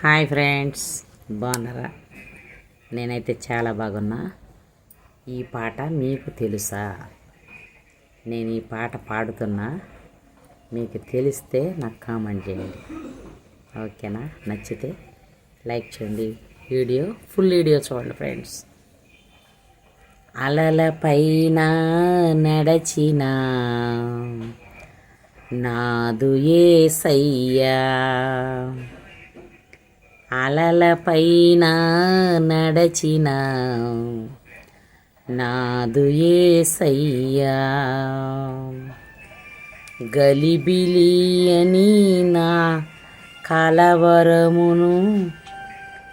Hi friends బాగున్నారా? నేనైతే చాలా బాగున్నా. ఈ పాట మీకు తెలుసా? నేను ఈ పాట పాడుతున్నా. మీకు తెలిస్తే నాకు కామెంట్ చేయండి. ఓకేనా? నచ్చితే లైక్ చేయండి. వీడియో ఫుల్ వీడియో చూడండి ఫ్రెండ్స్. అలల పైన నడచిన నాదు ఏ సయ్యా పైన నడచిన. నాదు ఏసయ్యా. గలిబిలి గలిబిలియని నా కలవరమును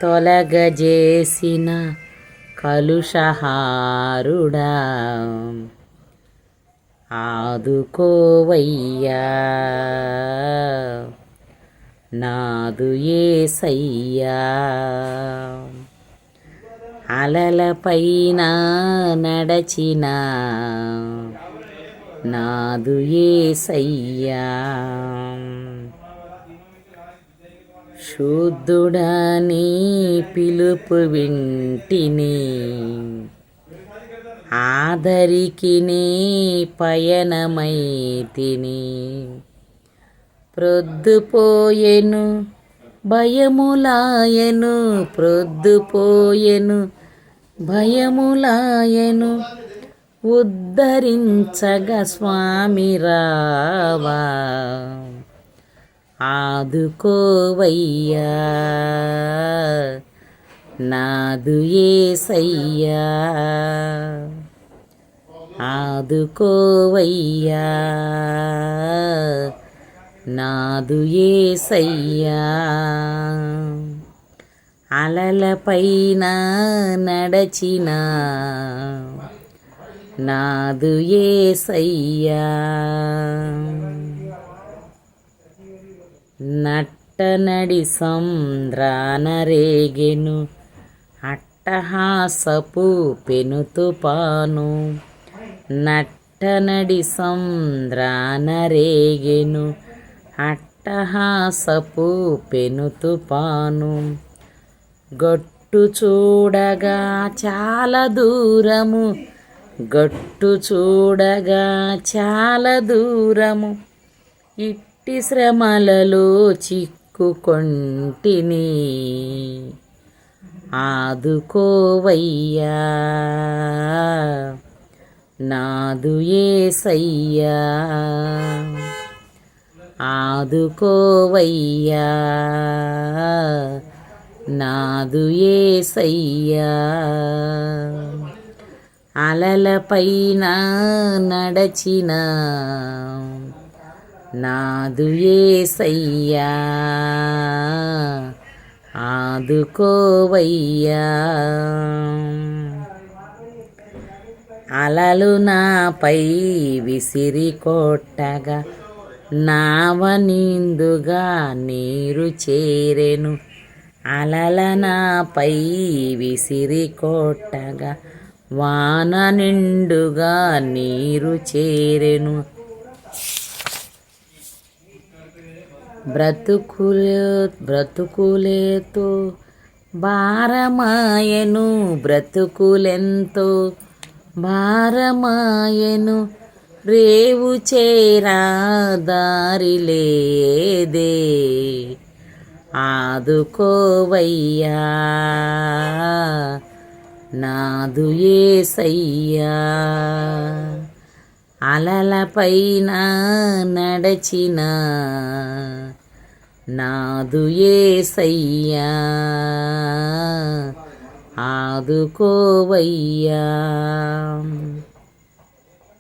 తొలగజేసిన కలుషహారుడా. ఆదుకోవయ్యా. నాదు ఏసయ్యా. అలలపైన నడచిన నాదు ఏసయ్యా. శుద్ధుడని పిలుపు వింటిని ఆదరికి నీ పయనమైతిని. ప్రొద్దుపోయెను భయములాయను ప్రొద్దుపోయెను భయములాయను ఉద్ధరించగ స్వామి రావా. ఆదుకోవయ్యా నాదు ఏసయ్యా. ఆదుకోవయ్యా నాదు ఏసయ్యా. అలలపైన నడచిన నాదు ఏసయ్యా. నట్టనడి సంద్రాన రేగెను అట్టహాసపు పెనుతుపాను నట్టనడి సంద్రాన రేగెను అట్టహాసపు పెనుతుపాను గట్టు చూడగా చాలా దూరము. గట్టు చూడగా చాలా దూరము. ఇట్టి శ్రమలలో చిక్కుకొంటిని ఆదుకోవయ్యా. నాదు ఏసయ్యా. ఆదుకోవయ్యా. నాదు ఏసయ్యా. అలలపైన నడచిన నాదు ఏసయ్యా. ఆదుకోవయ్యా. అలలు నాపై విసిరి కొట్టగా నావనిందుగా నీరు చేరెను. అలల నాపై విసిరి కొట్టగా వాన నిండుగా నీరు చేరెను. బ్రతుకులే బ్రతుకులేతో భారమాయను బ్రతుకులెంతో భారమాయను. రేవు చేరా దారి లేదే ఆదుకోవయ్యా. నాదు ఏసయ్యా. అలలపైన నడచిన నాదు ఏసయ్యా. ఆదుకోవయ్యా.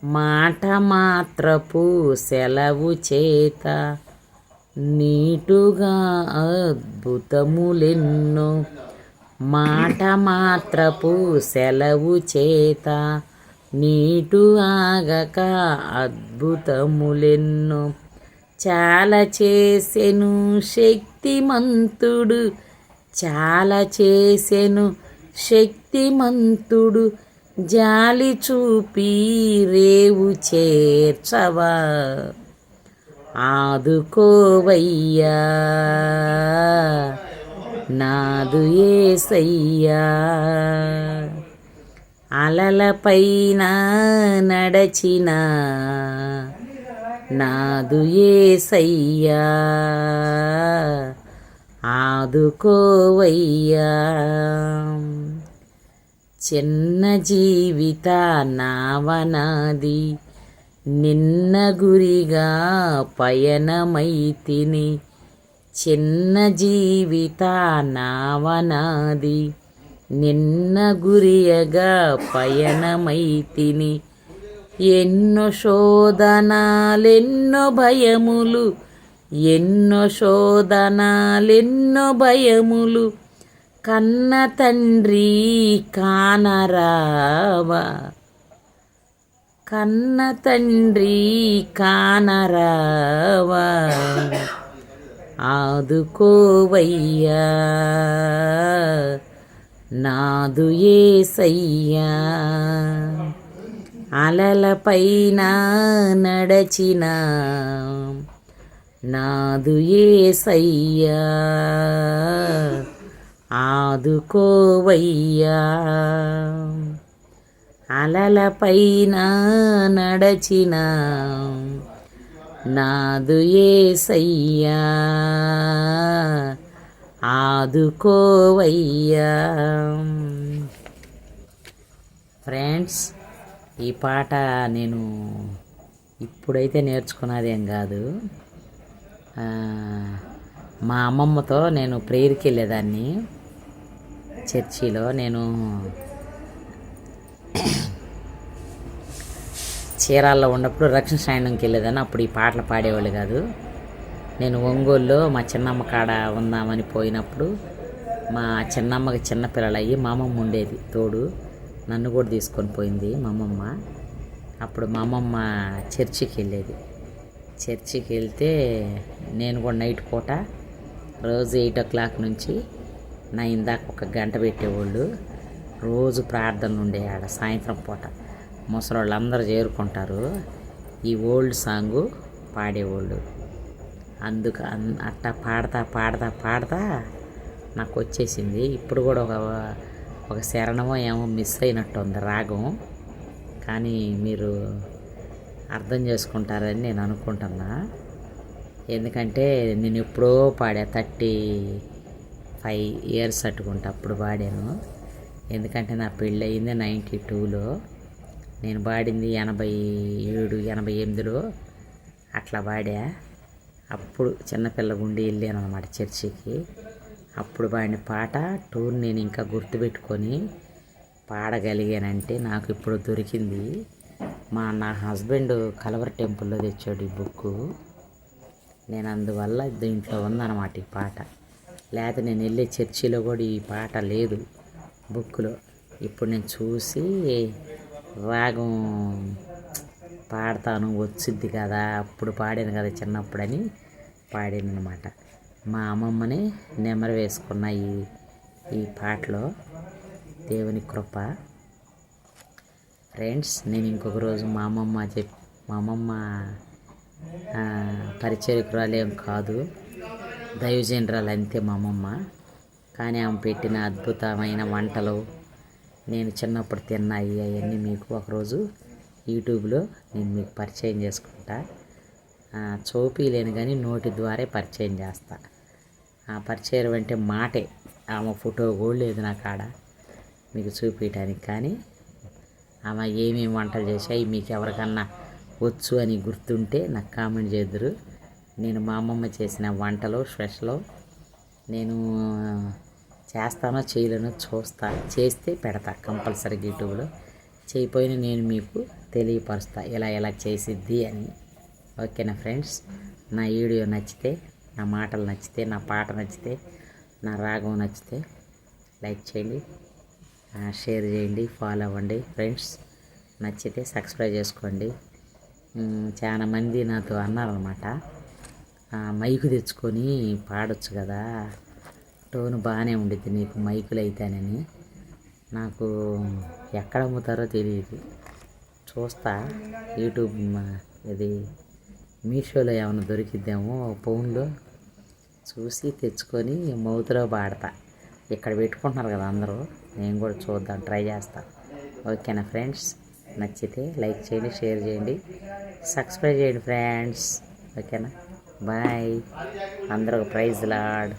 మాట మాత్రపు సెలవు చేత నీటుగా అద్భుతములెన్నో. మాట మాత్రపు సెలవు చేత నీటు ఆగక అద్భుతములెన్నో. చాలా చేసెను శక్తిమంతుడు చాలా చేసెను శక్తిమంతుడు జాలి చూపి రేవు చేర్చవా? ఆదుకోవయ్యా. నాదు ఏసయ్యా. అలలపైన నడచిన నాదు ఏసయ్యా. ఆదుకోవయ్యా. చిన్న జీవిత నావనాది నిన్న గురిగా పయనమైతిని. చిన్న జీవిత నావనాది నిన్న గురియగా పయనమైతిని. ఎన్నో శోధనాలెన్నో భయములు ఎన్నో శోధనాలెన్నో భయములు. కన్న తండ్రి కానరావా. కన్న తండ్రి కానరావా. ఆదుకోవయ్యా. నాదు ఏసయ్యా. అలలపైన నడచిన. నాదు ఏసయ్యా. ఆదుకోవయ్యా. అలలపైన నడచిన నాదు ఏసయ్యా. ఆదుకోవయ్యా. ఫ్రెండ్స్ ఈ పాట నేను ఇప్పుడైతే నేర్చుకున్నదేం కాదు. మా అమ్మమ్మతో నేను ప్రేయర్కి వెళ్ళేదాన్ని. చర్చిలో నేను చీరాల్లో ఉన్నప్పుడు రక్షణ సాయనంకి వెళ్ళేదాన్ని. అప్పుడు ఈ పాటలు పాడేవాళ్ళు కాదు. నేను ఒంగోలులో మా చిన్నమ్మ కాడ ఉందామని పోయినప్పుడు మా చిన్నమ్మకి చిన్న పిల్లలయ్యి మా అమ్మమ్మ ఉండేది తోడు. నన్ను కూడా తీసుకొని పోయింది మా అమ్మమ్మ అప్పుడు మా అమ్మమ్మ చర్చికి వెళ్ళేది. చర్చికి వెళ్తే నేను కూడా నైట్ పూట రోజు ఎయిట్ ఓ క్లాక్ నుంచి నా ఇందాక ఒక గంట పెట్టేవాళ్ళు రోజు ప్రార్థనలు ఉండే ఆడ సాయంత్రం పూట. ముసలోళ్ళు అందరూ చేరుకుంటారు. ఈ ఓల్డ్ సాంగు పాడేవాళ్ళు. అందుకు అన్- అట్టా పాడతా పాడతా పాడతా నాకు వచ్చేసింది ఇప్పుడు కూడా ఒక ఒక శరణమో ఏమో మిస్ అయినట్టు ఉంది రాగం. కానీ మీరు అర్థం చేసుకుంటారని నేను అనుకుంటున్నా. ఎందుకంటే నేను ఎప్పుడో పాడా థర్టీ ఫైవ్ ఇయర్స్ అట్టుకుంటా అప్పుడు పాడాను ఎందుకంటే నా పెళ్ళి అయింది నైంటీ టూలో. నేను వాడింది ఎనభై ఏడు ఎనభై ఎనిమిదిలో అట్లా పాడా అప్పుడు చిన్నపిల్ల గుండి వెళ్ళాను అనమాట చర్చికి. అప్పుడు పాడిన పాట టూర్ నేను ఇంకా గుర్తుపెట్టుకొని పాడగలిగానంటే నాకు ఇప్పుడు దొరికింది. మా నా హస్బెండ్ కలవర్ టెంపుల్లో తెచ్చాడు ఈ బుక్ నేను అందువల్ల దీంట్లో ఉందన్నమాట ఈ పాట. లేకపోతే నేను వెళ్ళే చర్చిలో కూడా ఈ పాట లేదు. బుక్లో ఇప్పుడు నేను చూసి రాగం పాడతాను వచ్చిద్ది కదా అప్పుడు పాడాను కదా చిన్నప్పుడని పాడాను అనమాట మా అమ్మమ్మని నెమరు వేసుకున్న ఈ ఈ పాటలో దేవుని కృప. ఫ్రెండ్స్ నేను ఇంకొక రోజు మా అమ్మమ్మ చెప్ మా అమ్మమ్మ పరిచయకురాలేం కాదు. దైవజనరాలు అంతే మా అమ్మమ్మ కానీ ఆమె పెట్టిన అద్భుతమైన వంటలు నేను చిన్నప్పుడు తిన్నాయి అవన్నీ మీకు ఒకరోజు యూట్యూబ్లో నేను మీకు పరిచయం చేసుకుంటా. ఆ, చూపిలేను కానీ నోటి ద్వారా పరిచయం చేస్తా. ఆ పరిచయం అంటే మాటే. ఆమె ఫోటో కూడా లేదు నా కాడ. మీకు చూపించడానికి కానీ ఆమె ఏమేమి వంటలు చేసాయి మీకు ఎవరికన్నా వచ్చు అని గుర్తుంటే నాకు కామెంట్ చేద్దరు. నేను మా అమ్మమ్మ చేసిన వంటలు స్పెషల్ నేను చేస్తానో చేయలేనో చూస్తా. చేస్తే పెడతా కంపల్సరీ యూట్యూబ్లో. చేయపోయిన నేను మీకు తెలియపరుస్తా ఇలా ఇలా చేసిద్ది అని. ఓకేనా ఫ్రెండ్స్? నా వీడియో నచ్చితే నా మాటలు నచ్చితే నా పాట నచ్చితే నా రాగం నచ్చితే లైక్ చేయండి షేర్ చేయండి ఫాలో అవ్వండి ఫ్రెండ్స్. నచ్చితే సబ్స్క్రైబ్ చేసుకోండి. చాలామంది చాలా మంది నాతో అన్నారనమాట మైకు తెచ్చుకొని పాడొచ్చు కదా. టోన్ బాగానే ఉండిద్ది నీకు మైకులు అయితేనని నాకు ఎక్కడ అమ్ముతారో తెలియదు చూస్తా. యూట్యూబ్ ఇది మీషోలో ఏమైనా దొరికిద్దేమో ఫోన్లో. చూసి తెచ్చుకొని మౌతులో పాడతా. ఇక్కడ పెట్టుకుంటున్నారు కదా అందరూ. నేను కూడా చూద్దాం ట్రై చేస్తా. ఓకేనా ఫ్రెండ్స్? నచ్చితే లైక్ చేయండి షేర్ చేయండి. సబ్స్క్రైబ్ చేయండి ఫ్రెండ్స్. ఓకేనా? బాయ్. అందరూ ప్రైజ్ లాడ్